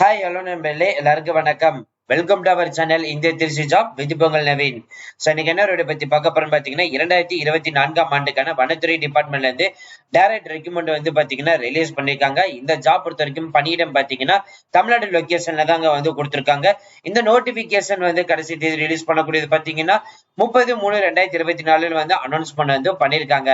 Hi hello நண்பர்களே எல்லாருக்கும் வணக்கம். வெல்கம் டு அவர் சேனல் இந்திய Tiruchi job with Pongal Naveen. So இன்னைக்கு என்ன ஒரு பத்தி பார்க்க போறோம் பாத்தீங்கன்னா இரண்டாயிரத்தி இருபத்தி நான்காம் ஆண்டுக்கான வனத்துறை டிபார்ட்மெண்ட்ல இருந்து டைரக்ட் ரெக்யூமெண்ட் வந்து பாத்தீங்கன்னா ரிலீஸ் பண்ணிருக்காங்க. இந்த ஜாப் பொறுத்த வரைக்கும் பணியிடம் பாத்தீங்கன்னா தமிழ்நாடு லொக்கேஷன்ல தாங்க வந்து கொடுத்துருக்காங்க. இந்த நோட்டிபிகேஷன் வந்து கடைசி தேதி ரிலீஸ் பண்ணக்கூடியது பாத்தீங்கன்னா முப்பது மூணு ரெண்டாயிரத்தி இருபத்தி நாலுல வந்து அனௌன்ஸ்மெண்ட் வந்து பண்ணிருக்காங்க.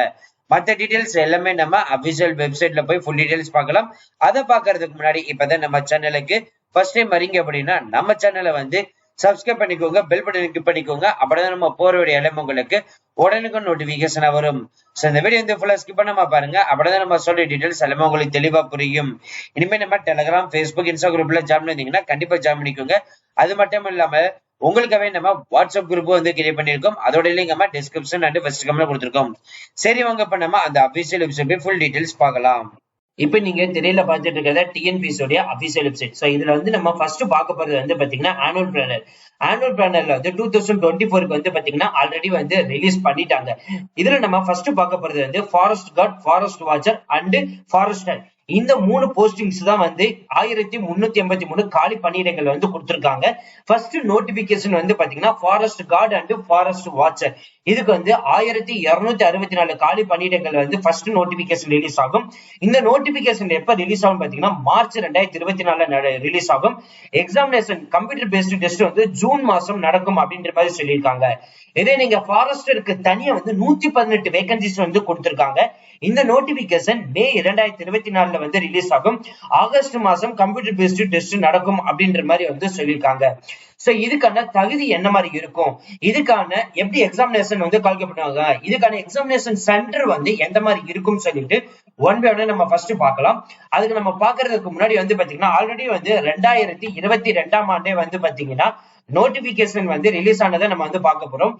மற்ற டீட்டெயில்ஸ் எல்லாமே நம்ம அபிஷியல் வெப்சைட்ல போய் ஃபுல் டீடைல்ஸ் பார்க்கலாம். அதை பார்க்கறதுக்கு முன்னாடி இப்பதான் நம்ம சேனலுக்கு ஃபர்ஸ்ட் டைம் வரீங்க அப்படின்னா நம்ம சேனலை வந்து சப்ஸ்கிரைப் பண்ணிக்கோங்க பெல் பட்டன் கிளிக் பண்ணிக்கோங்க. அப்படிதான் நம்ம போற வேண்டிய இடம் உங்களுக்கு உடனுக்கு நோட்டிபிகேஷன் வரும். ஸோ இந்த வீடியோ வந்து ஃபுல்லா ஸ்கிப் பண்ணாம பாருங்க. அப்படிதான் நம்ம சொல்ற டீடைல்ஸ் எல்லாமே உங்களுக்கு தெளிவா புரியும். இனிமே நம்ம டெலிகிராம் ஃபேஸ்புக் இன்ஸ்டா குரூப்ல ஜாயின் பண்ணிருந்தீங்கன்னா கண்டிப்பா ஜாயின் பண்ணிக்கோங்க. அது மட்டும் இல்லாம உங்களுக்காகவே நம்ம வாட்ஸ்அப் குரூப் வந்து கிரியேட் பண்ணிருக்கோம் அதோட லிங்க் நம்ம டிஸ்கிரிப்ஷன் அண்ட் ஃபர்ஸ்ட் கமெண்ட் கொடுத்துருக்கோம். சரி வாங்க இப்ப நம்ம அந்த அபிஷியல் வெப்சைட் ஃபுல் டீடைல்ஸ் பார்க்கலாம். இப்போ நீங்க திரையில பார்த்துட்டு இருக்கிறத டிஎன்பிஎஸ் உடைய அபிஷியல் வெப்சைட் ஸோ இதுல வந்து நம்ம ஃபர்ஸ்ட் பார்க்க போறது வந்து பாத்தீங்கன்னா ஆனுவல் பிளானர் ஆனுவல் பிளானர்ல வந்து டூ தௌசண்ட் டுவெண்ட்டி ஃபோருக்கு வந்து பாத்தீங்கன்னா ஆல்ரெடி வந்து ரிலீஸ் பண்ணிட்டாங்க. இதுல நம்ம ஃபர்ஸ்ட் பார்க்க போறது வந்து forest guard forest watcher and forester இந்த மூணு போஸ்டிங்ஸ் தான் வந்து ஆயிரத்தி முன்னூத்தி எண்பத்தி மூணு காலி பணியிடங்கள் வந்து கொடுத்திருக்காங்க. ஃபர்ஸ்ட் நோட்டிபிகேஷன் வந்து பாத்தீங்கன்னா forest guard and forest watcher இதுக்கு வந்து ஆயிரத்தி இருநூத்தி அறுபத்தி நாலு காலி பணியிடங்கள் வந்து ஃபர்ஸ்ட் நோட்டிபிகேஷன் ரிலீஸ் ஆகும். இந்த நோட்டிபிகேஷன் எப்ப ரிலீஸ் ஆகும் பாத்தீங்கன்னா மார்ச் ரெண்டாயிரத்தி இருபத்தி நாலுல ரிலீஸ் ஆகும். எக்ஸாமினேஷன் கம்ப்யூட்டர் பேஸ்டு டெஸ்ட் வந்து ஜூன் மாசம் நடக்கும் அப்படின்ற மாதிரி சொல்லியிருக்காங்க. இதே நீங்க ஃபாரஸ்டருக்கு தனியா வந்து நூத்தி பதினெட்டு வேகன்சிஸ் வந்து கொடுத்திருக்காங்க. இந்த நோட்டிபிகேஷன் மே இரண்டாயிரத்தி இருபத்தி நாலு நாலுல வந்து ரிலீஸ் ஆகும். ஆகஸ்ட் மாசம் கம்ப்யூட்டர் பேஸ்டு டெஸ்ட் நடக்கும் அப்படின்ற மாதிரி வந்து சொல்லியிருக்காங்க. சோ இதுக்கான தகுதி என்ன மாதிரி இருக்கும்? இதுக்கான எப்படி எக்ஸாமினேஷன் வந்து கால்குலேட் பண்ணுவாங்க இதுக்கான எக்ஸாமினேஷன் சென்டர் வந்து எந்த மாதிரி இருக்கும்னு சொல்லிட்டு ஒன் பை ஒன் நம்ம ஃபர்ஸ்ட் பார்க்கலாம். அதுக்கு நம்ம பாக்குறதுக்கு முன்னாடி வந்து பாத்தீங்கன்னா ஆல்ரெடி வந்து ரெண்டாயிரத்தி இருபத்தி ரெண்டாம் ஆண்டே வந்து பாத்தீங்கன்னா நோட்டிபிகேஷன் வந்து ரிலீஸ் ஆனதை நம்ம வந்து பார்க்க போறோம்.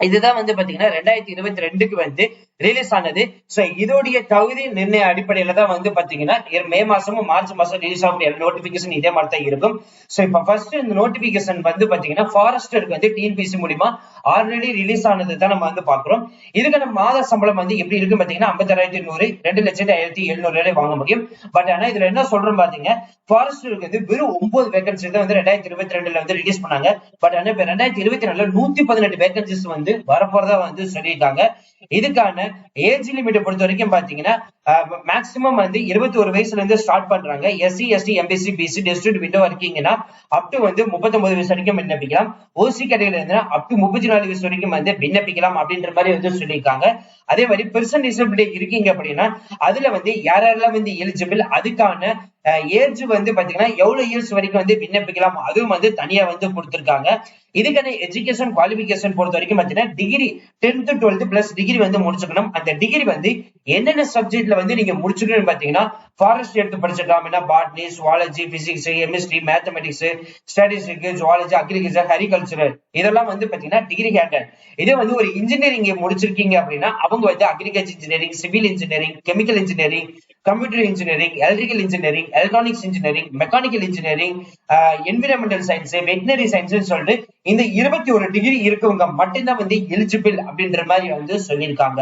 இதுதான் வந்து பாத்தீங்கன்னா ரெண்டாயிரத்தி இருபத்தி ரெண்டுக்கு வந்து ரிலீஸ் ஆனது. சோ இதோடைய தகுதி நிர்ணய அடிப்படையில தான் வந்து பாத்தீங்கன்னா மே மாசமும் மார்ச் மாசம் ரிலீஸ் ஆகக்கூடிய நோட்டிபிகேஷன் இதே மாதிரி தான் இருக்கும். சோ இப்ப ஃபர்ஸ்ட் இந்த நோட்டிபிகேஷன் வந்து பாத்தீங்கன்னா ஃபாரஸ்டருக்கு வந்து டிஎன்பிசி மூலியமா ஆல்ரெடி ரிலீஸ் ஆனது தான் நம்ம வந்து பாக்குறோம் இதுக்கான மாத சம்பளம் வந்து எப்படி இருக்கு பாத்தீங்கன்னா ஐம்பத்தாயிரத்தி நூறு ரெண்டு லட்சத்தி ஆயிரத்தி எழுநூறு வரை வாங்க முடியும். பட் ஆனா இதுல என்ன சொல்றோம் பாத்தீங்க ஃபாரஸ்டருக்கு வந்து வெறும் ஒன்பது வேகன்சி தான் வந்து ரெண்டாயிரத்தி இருபத்தி ரெண்டுல வந்து ரிலீஸ் பண்ணாங்க. பட் ஆனா இப்ப ரெண்டாயிரத்தி இருபத்தி ரெண்டுல நூத்தி பதினெட்டு வேகன்சிஸ் வந்து வரப்போறதா வந்து சொல்லியிருக்காங்க. இதுக்கான ஏஜ் லிமிட் பொறுத்த வரைக்கும் பாத்தீங்கன்னா மேக்சிமம் வந்து இருபத்தி ஒரு வயசுல இருந்து ஸ்டார்ட் பண்றாங்க SC ST MBC BC test window இருக்கீங்கன்னா அப் டு வந்து முப்பத்தொன்பது வயசு வரைக்கும் விண்ணப்பிக்கலாம். ஓசி கடையில இருந்து அப் டு முப்பத்தி நாலு வயசு வரைக்கும் வந்து விண்ணப்பிக்கலாம் அப்படின்ற மாதிரி வந்து சொல்லியிருக்காங்க. அதே மாதிரி பெர்சன் டிசபிலிட்டி இருக்கீங்க அப்படின்னா அதுல வந்து யாரெல்லாம் வந்து எலிஜிபிள் அதுக்கான ஏஜ் வந்து பாத்தீங்கன்னா எவ்வளவு இயர்ஸ் வரைக்கும் வந்து விண்ணப்பிக்கலாம் அதுவும் வந்து தனியா வந்து கொடுத்துருக்காங்க. இதுக்கான எஜுகேஷன் குவாலிபிகேஷன் பொறுத்த வரைக்கும் பாத்தீங்கன்னா degree tenth twelfth plus degree வந்து முடிச்சுக்கணும். அந்த டிகிரி வந்து என்னென்ன சப்ஜெக்ட்ல வந்து நீங்க முடிச்சுக்கணும்னு பாத்தீங்கன்னா ஃபாரஸ்ட் எடுத்து படிச்சிருக்கலாம். Botany zoology physics chemistry mathematics statistic zoology agriculture horticulture இதெல்லாம் வந்து பாத்தீங்கன்னா டிகிரி கேட்டர் இதே வந்து ஒரு இன்ஜினியரிங் முடிச்சிருக்கீங்க அப்படின்னா அவங்க வந்து agriculture engineering civil engineering chemical engineering computer engineering electrical engineering electronics engineering mechanical engineering environmental science veterinary science சொல்லிட்டு இந்த இருபத்தி ஒரு டிகிரி இருக்கவங்க மட்டும்தான் வந்து எலிஜிபிள் அப்படின்ற மாதிரி வந்து சொல்லியிருக்காங்க.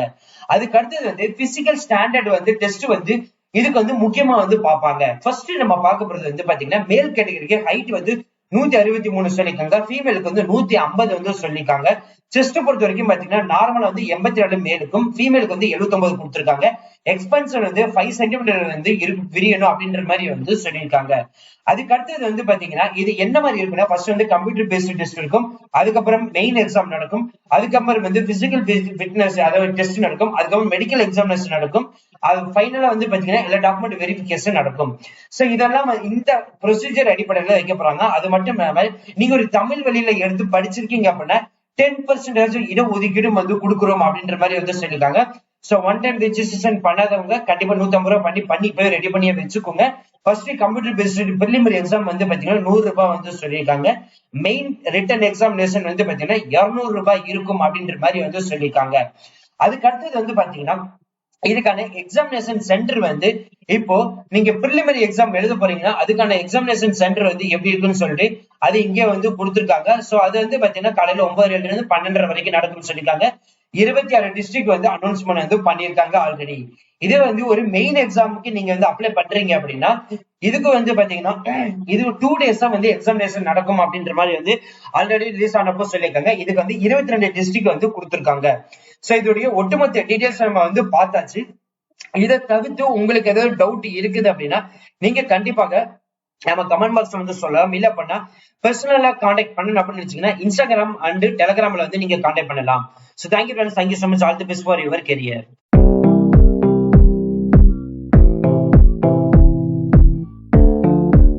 அதுக்கு அடுத்தது வந்து பிசிக்கல் ஸ்டாண்டர்ட் வந்து டெஸ்ட் வந்து இதுக்கு வந்து முக்கியமா வந்து பார்ப்பாங்க. ஃபர்ஸ்ட் நம்ம பார்க்க போறது வந்து பாத்தீங்கன்னா மேல் கேட்டகரிக்கு ஹைட் வந்து நூத்தி அறுபத்தி மூணு சொல்லியிருக்காங்க. ஃபீமேலுக்கு வந்து நூத்தி ஐம்பது வந்து சொல்லியிருக்காங்க. செஸ்ட் பொறுத்த வரைக்கும் பாத்தீங்கன்னா நார்மலா வந்து எண்பத்தி ரெண்டு மேலுக்கும் ஃபீமேலுக்கு வந்து எழுபத்தி ஒன்பது கொடுத்துருக்காங்க. எக்ஸ்பென்ஷன் வந்து ஃபைவ் சென்டிமீட்டர் வந்து இருக்கு விரியணும் அப்படின்ற மாதிரி வந்து சொல்லியிருக்காங்க. அதுக்கு அடுத்தது வந்து பாத்தீங்கன்னா இது என்ன மாதிரி இருக்குன்னா ஃபர்ஸ்ட் வந்து கம்ப்யூட்டர் பேஸ்டு டெஸ்ட் இருக்கும். அதுக்கப்புறம் மெயின் எக்ஸாம் நடக்கும். அதுக்கப்புறம் வந்து பிசிக்கல் ஃபிட்னஸ் அதாவது டெஸ்ட் நடக்கும். அதுக்கப்புறம் மெடிக்கல் எக்ஸாமினேஷன் நடக்கும். அது ஃபைனலா வந்து பாத்தீங்கன்னா எல்லா டாக்குமெண்ட் வெரிஃபிகேஷன் நடக்கும். சோ இதெல்லாம் இந்த ப்ரொசீஜர் அடிப்படையில வைக்க போறாங்க. அது மட்டும் இல்லாம நீங்க ஒரு தமிழ் வழியில எடுத்து படிச்சிருக்கீங்க அப்படின்னா டென் பர்சன்டேஜ் இடஒதுக்கீடு வந்து கொடுக்குறோம் அப்படின்ற மாதிரி வந்து சொல்லியிருக்காங்க. சோ ஒன் டைம் ரெஜிஸ்ட்ரேஷன் பண்ணாதவங்க கண்டிப்பா நூத்தி ஐம்பது ரூபாய் பண்ணி பண்ணி போய் ரெடி பண்ணி வச்சுக்கோங்க. First computer based preliminary exam வந்து பாத்தீங்கன்னா நூறு ரூபாய் வந்து சொல்லியிருக்காங்க. மெயின் ரிட்டன் எக்ஸாமினேஷன் வந்து பாத்தீங்கன்னா இருநூறு ரூபாய் இருக்கும் அப்படின்ற மாதிரி வந்து சொல்லியிருக்காங்க. அதுக்கு அடுத்தது வந்து பாத்தீங்கன்னா இதுக்கான எக்ஸாமினேஷன் சென்டர் வந்து இப்போ நீங்க பிரிலிமரி எக்ஸாம் எழுத போறீங்கன்னா அதுக்கான எக்ஸாமினேஷன் சென்டர் வந்து எப்படி இருக்குன்னு சொல்லிட்டு அது இங்கே வந்து கொடுத்துருக்காங்க. சோ அது வந்து பாத்தீங்கன்னா காலையில ஒன்பது இருந்து பன்னெண்டரை வரைக்கும் நடக்கும்னு சொல்லியிருக்காங்க. இருபத்தி ஆறு டிஸ்ட்ரிக்ட் வந்து அனௌன்ஸ்மெண்ட் வந்து பண்ணியிருக்காங்க ஆல்ரெடி இதே வந்து ஒரு மெயின் எக்ஸாமுக்கு நீங்க வந்து அப்ளை பண்றீங்க அப்படின்னா இதுக்கு வந்து பாத்தீங்கன்னா இது டூ டேஸ் தான் வந்து எக்ஸாமினேஷன் நடக்கும் அப்படின்ற மாதிரி வந்து ஆல்ரெடி ரிலீஸ் ஆனப்போ சொல்லியிருக்காங்க. இதுக்கு வந்து இருபத்தி ரெண்டு டிஸ்ட்ரிக்ட் வந்து கொடுத்துருக்காங்க. சோ இதோடைய ஒட்டுமொத்த டீடைல்ஸ் நம்ம வந்து பார்த்தாச்சு. இதை தவிர்த்து உங்களுக்கு ஏதாவது டவுட் இருக்குது அப்படின்னா நீங்க கண்டிப்பாக நம்ம கமெண்ட் பாக்ஸ் வந்து சொல்லலாம். இல்ல பண்ணா பர்சனலா காண்டாக்ட் பண்ணணும் அப்படின்னு நினைச்சீங்கன்னா இன்ஸ்டாகிராம் அண்ட் டெலிகிராம்ல வந்து நீங்க காண்டாக்ட் பண்ணலாம். So thank you friends thank you so much all the best for your career